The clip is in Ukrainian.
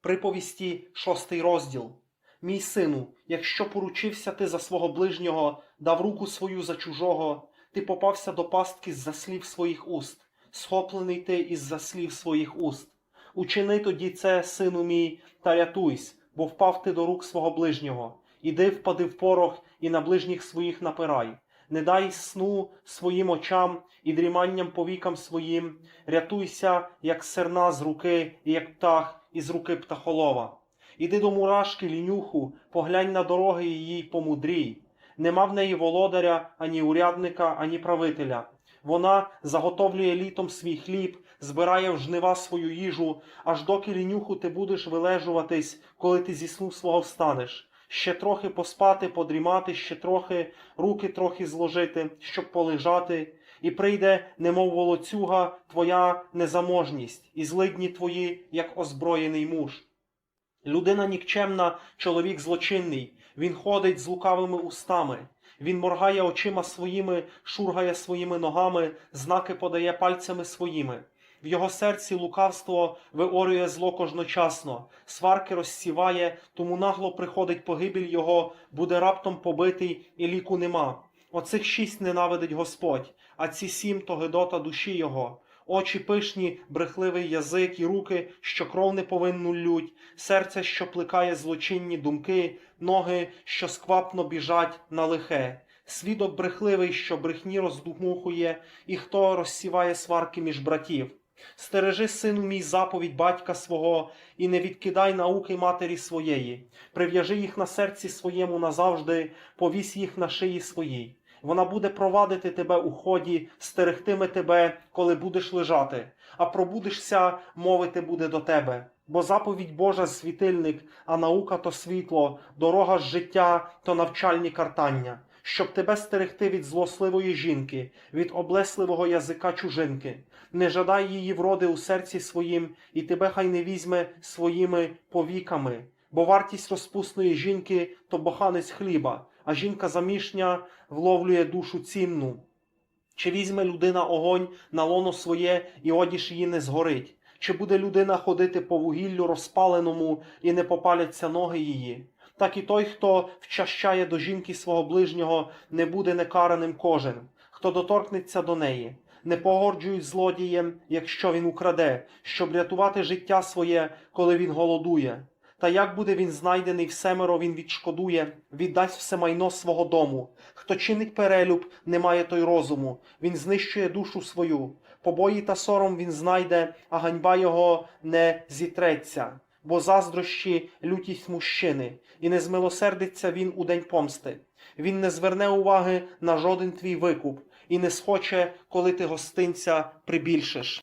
Приповісті, шостий розділ. Мій сину, якщо поручився ти за свого ближнього, дав руку свою за чужого, ти попався до пастки з-за слів своїх уст, схоплений ти із-за слів своїх уст. Учини тоді це, сину мій, та рятуйсь, бо впав ти до рук свого ближнього. Іди впади в порох і на ближніх своїх напирай. Не дай сну своїм очам і дріманням повікам своїм, рятуйся, як серна з руки, і як птах із руки птахолова. Іди до мурашки, лінюху, поглянь на дороги її помудрій. Нема в неї володаря, ані урядника, ані правителя. Вона заготовлює літом свій хліб, збирає в жнива свою їжу, аж доки лінюху ти будеш вилежуватись, коли ти зі сну свого встанеш. Ще трохи поспати, подрімати, ще трохи, руки трохи зложити, щоб полежати, і прийде, немов волоцюга, твоя незаможність, і злидні твої, як озброєний муж. Людина нікчемна, чоловік злочинний, він ходить з лукавими устами. Він моргає очима своїми, шургає своїми ногами, знаки подає пальцями своїми. В його серці лукавство виорює зло кожночасно, сварки розсіває, тому нагло приходить погибіль його, буде раптом побитий, і ліку нема. Оцих шість ненавидить Господь, а ці сім то гидота душі його. Очі пишні, брехливий язик і руки, що кров неповинну лють, серце, що плекає злочинні думки, ноги, що сквапно біжать на лихе, свідок брехливий, що брехні роздумухує, і хто розсіває сварки між братів. Стережи, сину мій, заповідь батька свого, і не відкидай науки матері своєї. Прив'яжи їх на серці своєму назавжди, повісь їх на шиї своїй. Вона буде провадити тебе у ході, стерегтиме тебе, коли будеш лежати, а пробудешся, мовити буде до тебе. Бо заповідь Божа світильник, а наука то світло, дорога життя то навчальні картання, щоб тебе стерегти від злосливої жінки, від облесливого язика чужинки. Не жадай її вроди у серці своїм, і тебе хай не візьме своїми повіками. Бо вартість розпусної жінки то боханець хліба, а жінка замішня вловлює душу цінну. Чи візьме людина огонь на лоно своє, і одіж її не згорить? Чи буде людина ходити по вугіллю розпаленому і не попаляться ноги її? Так і той, хто вчащає до жінки свого ближнього, не буде некараним кожен, хто доторкнеться до неї. Не погорджують злодієм, якщо він украде, щоб рятувати життя своє, коли він голодує. Та як буде він знайдений в семеро, він відшкодує, віддасть все майно свого дому. Хто чинить перелюб, не має той розуму, він знищує душу свою. Побої та сором він знайде, а ганьба його не зітреться. Бо заздрощі лютість мужчини, і не змилосердиться він у день помсти. Він не зверне уваги на жоден твій викуп, і не схоче, коли ти гостинця прибільшиш.